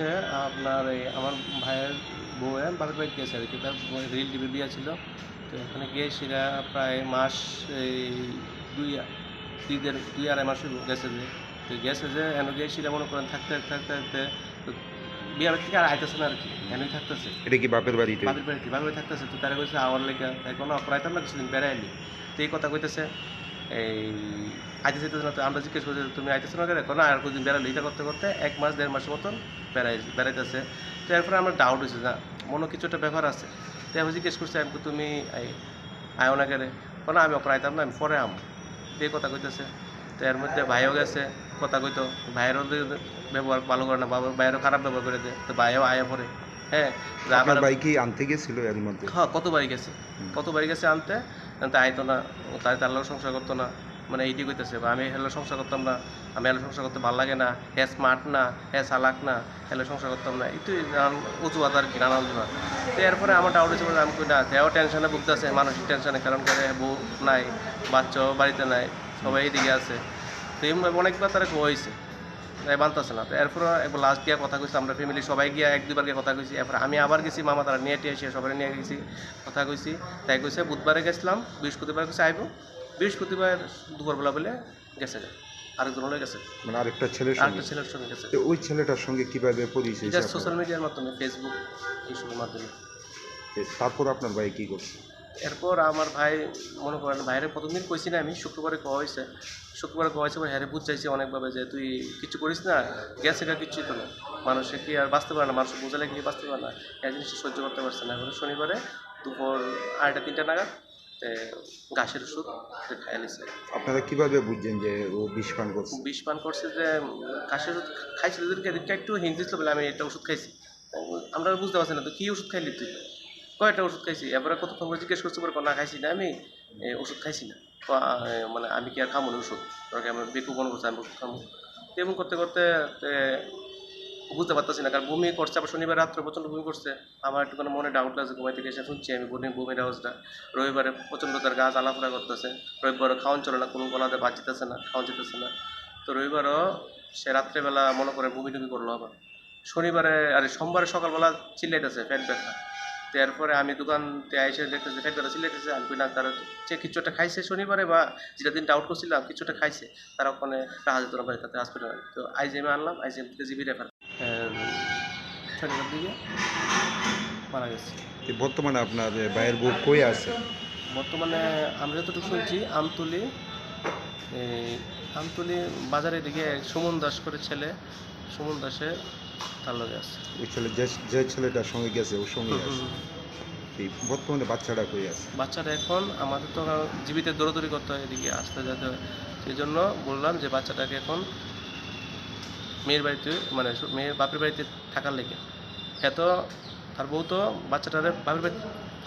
হচ্ছে আপনার এই আমার ভাইয়ের বউয়ের বাপের বাড়ি গেছে আর কি। তার রিল টিভি বিয়ে ছিল তো এখানে গিয়ে সেটা প্রায় মাস এই দুই দুই দেড় দুই আড়াই মাস গেছে যে। তো গেছে যে এন গিয়ে সেটা মনে করেন থাকতে থাকতে থাকতে তো বিয়ে থেকে আর আইতেছে না আর কি। এনই থাকতেছে। এটা কি বাপের বাড়িতে? বাপের বাড়িতে বাপের বাড়ি থাকতেছে। তো তারা কইছে আমার লেগে তাই কোনো অপরাইতাম না কিছুদিন বেড়াইলি তো এই কথা কইতেছে এই আইতেছে না তো আমরা জিজ্ঞেস করছি তুমি আইতেছো না কেন? না আর কদিন বেড়ালি এটা করতে করতে এক মাস দেড় মাসের মতন বেড়াই বেড়াইতেছে। তো এরপরে আমার ডাউট হয়েছে না মনে কিছু একটা ব্যাপার আছে। তো আমি জিজ্ঞেস করছি আমি তুমি আয়ো না কেন? কোনো আমি অপরাইতাম না আমি পরে আম। এই কথা কইতেছে। তো এর মধ্যে ভাইও গেছে কথা কইতো। ভাইয়েরও ব্যবহার ভালো করে না বাবা ভাইয়েরও খারাপ ব্যবহার করে দেয় তো ভাইও আয়া পরে। হ্যাঁ আপনার আবার- আনতে গেছিল এর মধ্যে? হ্যাঁ কতবারই গেছে। হুম। কতবারই গেছে আনতে আনতে আইতো না তাই তার লোক সংসার করতো না। মানে এইটি কইতেছে আমি হেলো সংসার করতাম না, আমি হেলো সংসার করতে ভালো লাগে না, হে স্মার্ট না, হে চালাক না, হেলো সংসার করতাম না নানান অজুহাত আর কি নানান অজুহাত তো এরপরে আমার ডাউট হয়েছে আমি কই না দেও টেনশনে ভুগতেছে, মানসিক টেনশনে কারণ করে বউ নাই, বাচ্চাও বাড়িতে নাই, সবাই এইদিকে আছে। তো এমনি অনেকবার তারা হয়েছে তাই বানতেছে না। তো এরপরে একবার লাস্ট গিয়ে কথা কইছি, আমরা ফ্যামিলি সবাই গিয়ে এক দুবার গিয়ে কথা কইছি, এরপর আমি আবার গেছি, মামা তারা নিয়ে টিয়ে এসে সবাই নিয়ে গেছি, কথা কইছি। তাই কইছে, বুধবারে গেছিলাম, বৃহস্পতিবার কইছে আইব বৃহস্পতিবার দুপুরবেলা বলে গেছে আরেকজন হলে গেছে। মানে আরেকটা ছেলের সঙ্গে? আরেকটা ছেলের সঙ্গে গেছে। তো ওই ছেলেটার সঙ্গে কীভাবে পরিচয় এটা সোশ্যাল মিডিয়ার মাধ্যমে ফেসবুক এইসবের মাধ্যমে। তারপর আপনার ভাই কি করছে? এরপর আমার ভাই মনে করেন ভাইরে প্রথমদিন কইছি না আমি শুক্রবারে কওয়া হয়েছে শুক্রবারে কওয়া হয়েছে পরে হ্যারে বুঝাইছে অনেকভাবে যে তুই কিছু করিস না গেছে গা কিচ্ছুই তো না। মানুষে কি আর বাঁচতে পারে না মানুষ বোঝালে কি বাঁচতে পারে না এই জিনিসটা সহ্য করতে পারছে না। এবারে শনিবারে দুপুর আড়াইটা তিনটা নাগাদ ঘাসের ওষুধ খাইয়ে নিছে। আপনারা কীভাবে বুঝছেন যে ও বিষ পান করছে? বিষ পান করছে যে ঘাসের ওষুধ খাইছিল এদিনকে একটু হিন্ট দিছিল বলে আমি একটা ওষুধ খাইছি। আমরা বুঝতে পারছি না তো কী ওষুধ খাইলি তুই? কয়টা ওষুধ খাইছি? এবারে কতক্ষণ করে জিজ্ঞেস করছি পরে না খাইছি না আমি ওষুধ খাইছি না। তো, মানে আমি কি আর খামো না ওষুধ? আমি বেকু মনে করছি আমি ওষুধ খামো। এমন করতে করতে বুঝতে পারতেছি না, কারণ বমি করছে, আবার শনিবার রাত্রে প্রচণ্ড বমি করছে। আমার একটু মনে ডাউট লাগছে ঘুমাই থেকে এসে শুনছি আমি বমি বমির আওয়াজটা রবিবারে প্রচণ্ড তার গাছ জ্বালাফোড়া করতেছে। রবিবারে খাওয়ান চলে না, কোনো গলাতে বাদ যেতেছে না খাওয়ান যেতেছে না। তো রবিবারও সে রাত্রেবেলা মনে করে বমি টুমি করল আবার। শনিবারে, আরে সোমবারে সকালবেলা চিল্লাইতেছে, পেট ব্যথা। তো এরপরে আমি দোকানতে এসে দেখতেছি, পেট ব্যথা চিল্লাইতেছে। আমি না, তারা সে কিছু একটা খাইছে শনিবারে বা যেটা দিন ডাউট করছিলাম, কিছু একটা খাইছে। তারা ওখানে রাহা যেত না পারে তাতে হসপিটালে তো আইজিএমে আনলাম, আইজিএম থেকে জিবি রেফার দিকে মারা গেছে। বর্তমানে আপনার ভাইয়ের বউ কই আছে? বর্তমানে আমরা যতটুকু শুনছি আমতুলি আমতুলি বাজারের দিকে সুমন দাস করে ছেলে সুমন দাসে তার লগে আছে। ওই ছেলে যে যে ছেলেটার সঙ্গে গেছে ওর সঙ্গে আছে। এই বর্তমানে বাচ্চাটা কই আছে? বাচ্চাটা এখন আমাদের তো জীবিত দৌড়াদৌড়ি করতে হয় এদিকে আসতে যেতে হয়। সেই জন্য বললাম যে বাচ্চাটাকে এখন মেয়ের বাড়িতে মানে মেয়ের বাপের বাড়িতে থাকার লেগে। এত তার বউ তো বাচ্চাটারে বাপের বাড়িতে